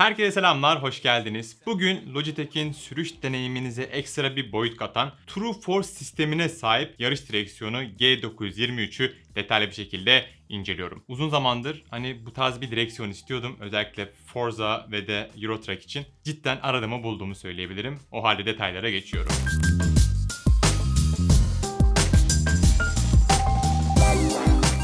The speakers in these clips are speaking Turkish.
Herkese selamlar, hoş geldiniz. Bugün Logitech'in sürüş deneyiminize ekstra bir boyut katan True Force sistemine sahip yarış direksiyonu G923'ü detaylı bir şekilde inceliyorum. Uzun zamandır hani bu tarz bir direksiyon istiyordum. Özellikle Forza ve de Euro Truck için cidden aradığımı bulduğumu söyleyebilirim. O halde detaylara geçiyorum.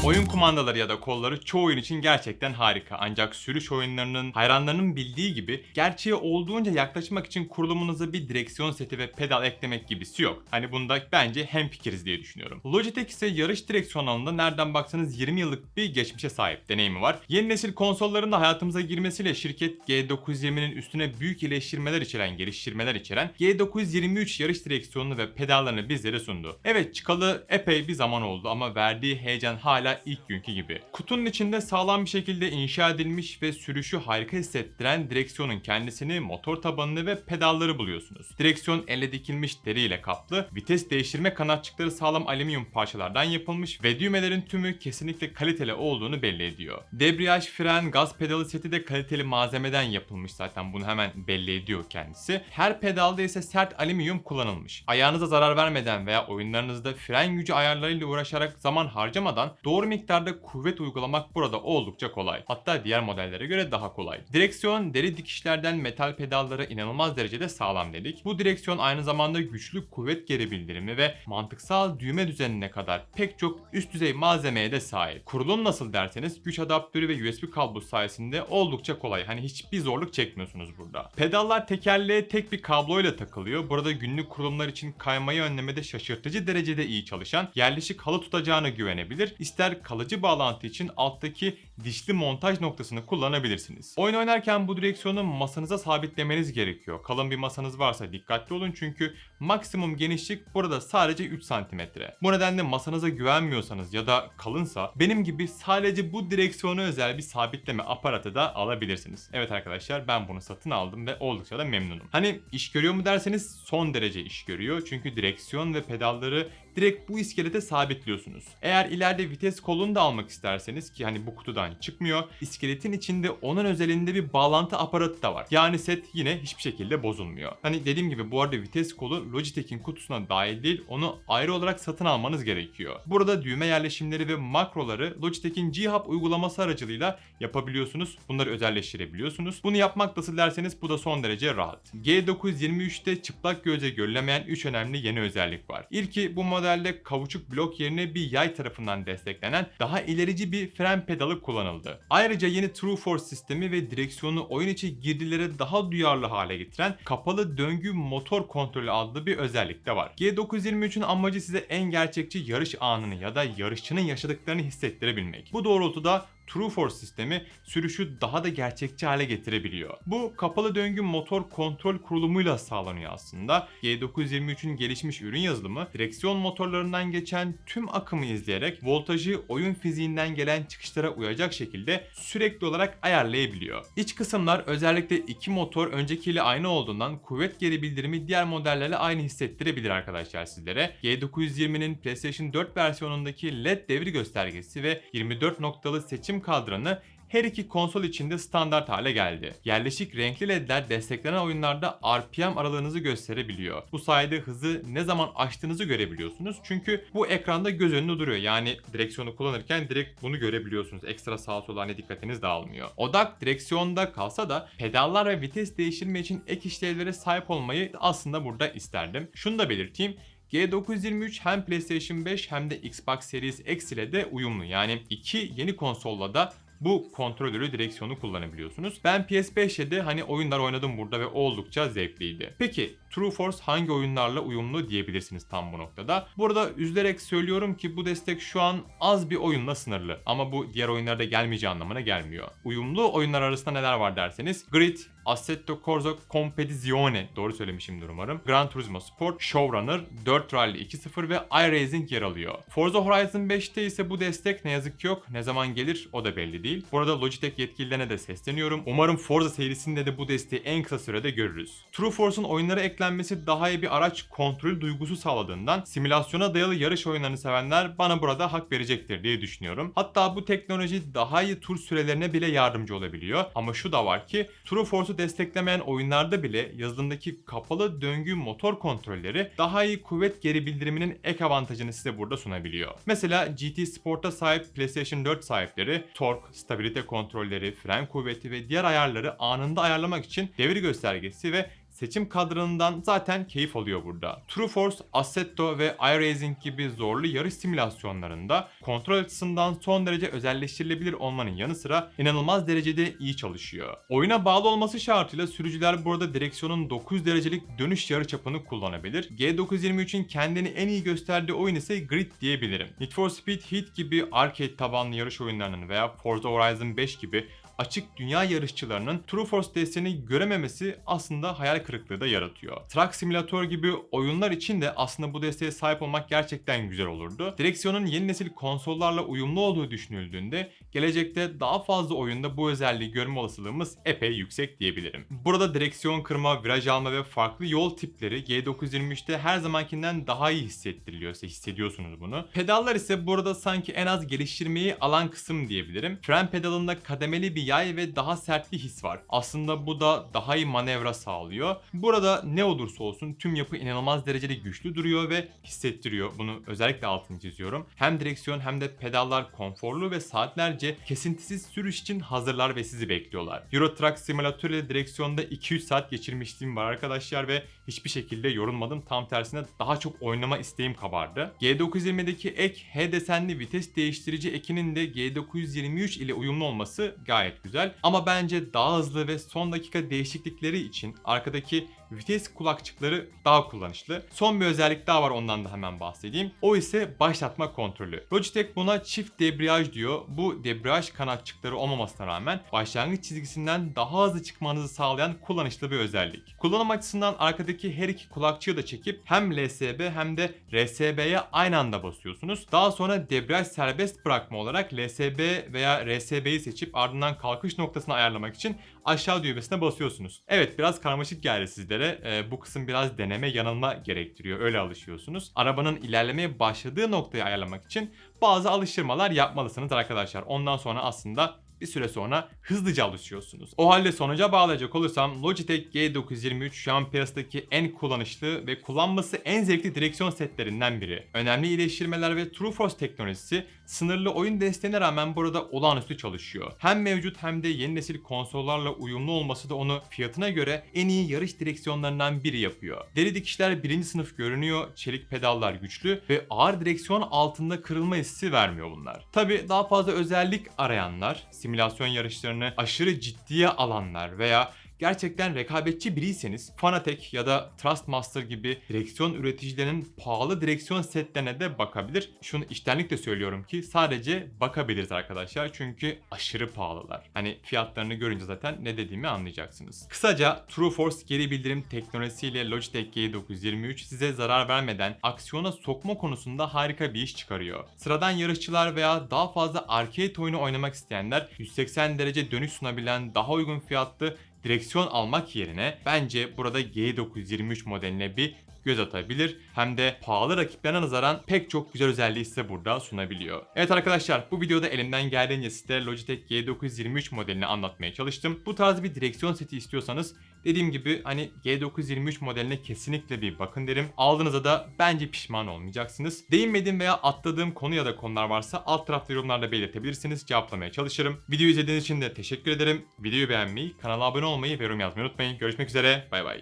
Oyun kumandaları ya da kolları çoğu oyun için gerçekten harika. Ancak sürüş oyunlarının hayranlarının bildiği gibi gerçeğe olduğunca yaklaşmak için kurulumunuza bir direksiyon seti ve pedal eklemek gibisi yok. Hani bunda bence hemfikiriz diye düşünüyorum. Logitech ise yarış direksiyon alanında nereden baksanız 20 yıllık bir geçmişe sahip deneyimi var. Yeni nesil konsolların da hayatımıza girmesiyle şirket G920'nin üstüne büyük iyileştirmeler içeren, geliştirmeler içeren G923 yarış direksiyonunu ve pedallarını bizlere sundu. Evet çıkalı epey bir zaman oldu ama verdiği heyecan hala ilk günkü gibi. Kutunun içinde sağlam bir şekilde inşa edilmiş ve sürüşü harika hissettiren direksiyonun kendisini, motor tabanını ve pedalları buluyorsunuz. Direksiyon elle dikilmiş deriyle kaplı, vites değiştirme kanatçıkları sağlam alüminyum parçalardan yapılmış ve düğmelerin tümü kesinlikle kaliteli olduğunu belli ediyor. Debriyaj, fren, gaz pedalı seti de kaliteli malzemeden yapılmış zaten bunu hemen belli ediyor kendisi. Her pedalda ise sert alüminyum kullanılmış. Ayağınıza zarar vermeden veya oyunlarınızda fren gücü ayarlarıyla uğraşarak zaman harcamadan doğru miktarda kuvvet uygulamak burada oldukça kolay. Hatta diğer modellere göre daha kolay. Direksiyon deri dikişlerden metal pedallara inanılmaz derecede sağlam dedik. Bu direksiyon aynı zamanda güçlü kuvvet geri bildirimi ve mantıksal düğme düzenine kadar pek çok üst düzey malzemeye de sahip. Kurulum nasıl derseniz güç adaptörü ve USB kablosu sayesinde oldukça kolay. Hani hiçbir zorluk çekmiyorsunuz burada. Pedallar tekerleğe tek bir kabloyla takılıyor. Burada günlük kurulumlar için kaymayı önlemede şaşırtıcı derecede iyi çalışan, yerleşik halı tutacağına güvenebilir. İster kalıcı bağlantı için alttaki dişli montaj noktasını kullanabilirsiniz. Oyun oynarken bu direksiyonu masanıza sabitlemeniz gerekiyor. Kalın bir masanız varsa dikkatli olun çünkü maksimum genişlik burada sadece 3 cm. Bu nedenle masanıza güvenmiyorsanız ya da kalınsa benim gibi sadece bu direksiyona özel bir sabitleme aparatı da alabilirsiniz. Evet arkadaşlar ben bunu satın aldım ve oldukça da memnunum. Hani iş görüyor mu derseniz son derece iş görüyor. Çünkü direksiyon ve pedalları direkt bu iskelete sabitliyorsunuz. Eğer ileride vites kolunu da almak isterseniz ki hani bu kutudan çıkmıyor. iskeletin içinde onun özelinde bir bağlantı aparatı da var. Yani set yine hiçbir şekilde bozulmuyor. Hani dediğim gibi bu arada vites kolu Logitech'in kutusuna dahil değil onu ayrı olarak satın almanız gerekiyor. Burada düğme yerleşimleri ve makroları Logitech'in G-Hub uygulaması aracılığıyla yapabiliyorsunuz. Bunları özelleştirebiliyorsunuz. Bunu yapmak nasıl derseniz bu da son derece rahat. G923'te çıplak göze görülemeyen 3 önemli yeni özellik var. İlki bu modelde kavuçuk blok yerine bir yay tarafından desteklenen daha ilerici bir fren pedalı kullanıldı. Ayrıca yeni True Force sistemi ve direksiyonu oyun içi girdilere daha duyarlı hale getiren kapalı döngü motor kontrolü adlı bir özellik de var. G923'ün amacı size en gerçekçi yarış anını ya da yarışçının yaşadıklarını hissettirebilmek. Bu doğrultuda True Force sistemi sürüşü daha da gerçekçi hale getirebiliyor. Bu kapalı döngü motor kontrol kurulumuyla sağlanıyor aslında. G923'ün gelişmiş ürün yazılımı direksiyon motorlarından geçen tüm akımı izleyerek voltajı oyun fiziğinden gelen çıkışlara uyacak şekilde sürekli olarak ayarlayabiliyor. İç kısımlar özellikle iki motor öncekiyle aynı olduğundan kuvvet geri bildirimi diğer modellerle aynı hissettirebilir arkadaşlar sizlere. G920'nin PlayStation 4 versiyonundaki LED devir göstergesi ve 24 noktalı seçim kadranı her iki konsol içinde standart hale geldi. Yerleşik renkli ledler desteklenen oyunlarda RPM aralığınızı gösterebiliyor. Bu sayede hızı ne zaman açtığınızı görebiliyorsunuz. Çünkü bu ekranda göz önünde duruyor. Yani direksiyonu kullanırken direkt bunu görebiliyorsunuz. Ekstra sağa sola hani dikkatiniz dağılmıyor. Odak direksiyonda kalsa da pedallar ve vites değiştirme için ek işlevlere sahip olmayı aslında burada isterdim. Şunu da belirteyim. G923 hem PlayStation 5 hem de Xbox Series X ile de uyumlu. Yani iki yeni konsolla da bu kontrolörü direksiyonu kullanabiliyorsunuz. Ben PS5'te de hani oyunlar oynadım burada ve oldukça zevkliydi. Peki True Force hangi oyunlarla uyumlu diyebilirsiniz tam bu noktada. Burada üzülerek söylüyorum ki bu destek şu an az bir oyunla sınırlı. Ama bu diğer oyunlarda gelmeyeceği anlamına gelmiyor. Uyumlu oyunlar arasında neler var derseniz Grid, Assetto Corsa Competizione doğru söylemişimdir umarım. Gran Turismo Sport, Showrunner, Dirt Rally 2.0 ve iRacing yer alıyor. Forza Horizon 5'te ise bu destek ne yazık ki yok. Ne zaman gelir o da belli değil. Burada Logitech yetkililerine de sesleniyorum. Umarım Forza serisinde de bu desteği en kısa sürede görürüz. True Force'un oyunlara eklenmesi güçlenmesi daha iyi bir araç kontrol duygusu sağladığından simülasyona dayalı yarış oyunlarını sevenler bana burada hak verecektir diye düşünüyorum. Hatta bu teknoloji daha iyi tur sürelerine bile yardımcı olabiliyor. Ama şu da var ki True Force'u desteklemeyen oyunlarda bile yazılımdaki kapalı döngü motor kontrolleri daha iyi kuvvet geri bildiriminin ek avantajını size burada sunabiliyor. Mesela GT Sport'a sahip PlayStation 4 sahipleri tork, stabilite kontrolleri, fren kuvveti ve diğer ayarları anında ayarlamak için devir göstergesi ve seçim kadranından zaten keyif alıyor burada. True Force, Assetto ve iRacing gibi zorlu yarış simülasyonlarında kontrol açısından son derece özelleştirilebilir olmanın yanı sıra inanılmaz derecede iyi çalışıyor. Oyuna bağlı olması şartıyla sürücüler burada direksiyonun 9 derecelik dönüş yarıçapını kullanabilir. G923'ün kendini en iyi gösterdiği oyun ise Grid diyebilirim. Need for Speed Heat gibi arcade tabanlı yarış oyunlarının veya Forza Horizon 5 gibi açık dünya yarışçılarının True Force desteğini görememesi aslında hayal kırıklığı da yaratıyor. Truck Simulator gibi oyunlar için de aslında bu desteğe sahip olmak gerçekten güzel olurdu. Direksiyonun yeni nesil konsollarla uyumlu olduğu düşünüldüğünde gelecekte daha fazla oyunda bu özelliği görme olasılığımız epey yüksek diyebilirim. Burada direksiyon kırma, viraj alma ve farklı yol tipleri G923'te her zamankinden daha iyi hissettiriliyorsa hissediyorsunuz bunu. Pedallar ise burada sanki en az geliştirmeyi alan kısım diyebilirim. Fren pedalında kademeli bir yay ve daha sert bir his var. Aslında bu da daha iyi manevra sağlıyor. Burada ne olursa olsun tüm yapı inanılmaz derecede güçlü duruyor ve hissettiriyor. Bunu özellikle altını çiziyorum. Hem direksiyon hem de pedallar konforlu ve saatlerce kesintisiz sürüş için hazırlar ve sizi bekliyorlar. Euro Truck Simulator ile direksiyonda 200 saat geçirmişliğim var arkadaşlar ve hiçbir şekilde yorulmadım. Tam tersine daha çok oynama isteğim kabardı. G920'deki ek H desenli vites değiştirici ekinin de G923 ile uyumlu olması gayet güzel. Ama bence daha hızlı ve son dakika değişiklikleri için arkadaki vites kulakçıkları daha kullanışlı. Son bir özellik daha var ondan da hemen bahsedeyim. O ise başlatma kontrolü. Logitech buna çift debriyaj diyor. Bu debriyaj kanatçıkları olmamasına rağmen başlangıç çizgisinden daha hızlı çıkmanızı sağlayan kullanışlı bir özellik. Kullanım açısından arkadaki her iki kulakçığı da çekip hem LSB hem de RSB'ye aynı anda basıyorsunuz. Daha sonra debriyaj serbest bırakma olarak LSB veya RSB'yi seçip ardından kalkış noktasını ayarlamak için aşağı düğmesine basıyorsunuz. Evet biraz karmaşık geldi sizlere. Ee, bu kısım biraz deneme yanılma gerektiriyor. Öyle alışıyorsunuz. Arabanın ilerlemeye başladığı noktayı ayarlamak için bazı alıştırmalar yapmalısınız arkadaşlar. Ondan sonra aslında bir süre sonra hızlıca alışıyorsunuz. O halde sonuca bağlayacak olursam Logitech G923 şu an piyasadaki en kullanışlı ve kullanması en zevkli direksiyon setlerinden biri. Önemli iyileştirmeler ve True Force teknolojisi sınırlı oyun desteğine rağmen burada olağanüstü çalışıyor. Hem mevcut hem de yeni nesil konsollarla uyumlu olması da onu fiyatına göre en iyi yarış direksiyonlarından biri yapıyor. Deri dikişler birinci sınıf görünüyor, çelik pedallar güçlü ve ağır direksiyon altında kırılma hissi vermiyor bunlar. Tabi daha fazla özellik arayanlar, simülasyon yarışlarını aşırı ciddiye alanlar veya gerçekten rekabetçi biriyseniz Fanatec ya da Trustmaster gibi direksiyon üreticilerinin pahalı direksiyon setlerine de bakabilir. Şunu içtenlikle söylüyorum ki sadece bakabiliriz arkadaşlar çünkü aşırı pahalılar. Hani fiyatlarını görünce zaten ne dediğimi anlayacaksınız. Kısaca True Force geri bildirim teknolojisiyle Logitech G923 size zarar vermeden aksiyona sokma konusunda harika bir iş çıkarıyor. Sıradan yarışçılar veya daha fazla arcade oyunu oynamak isteyenler 180 derece dönüş sunabilen daha uygun fiyatlı direksiyon almak yerine bence burada G923 modeline bir göz atabilir. Hem de pahalı rakiplerine nazaran pek çok güzel özelliği size burada sunabiliyor. Evet arkadaşlar bu videoda elimden geldiğince size Logitech G923 modelini anlatmaya çalıştım. Bu tarz bir direksiyon seti istiyorsanız dediğim gibi hani G923 modeline kesinlikle bir bakın derim. Aldığınızda da bence pişman olmayacaksınız. Değinmediğim veya atladığım konu ya da konular varsa alt tarafta yorumlarda belirtebilirsiniz. Cevaplamaya çalışırım. Videoyu izlediğiniz için de teşekkür ederim. Videoyu beğenmeyi, kanala abone olmayı ve yorum yazmayı unutmayın. Görüşmek üzere. Bay bay.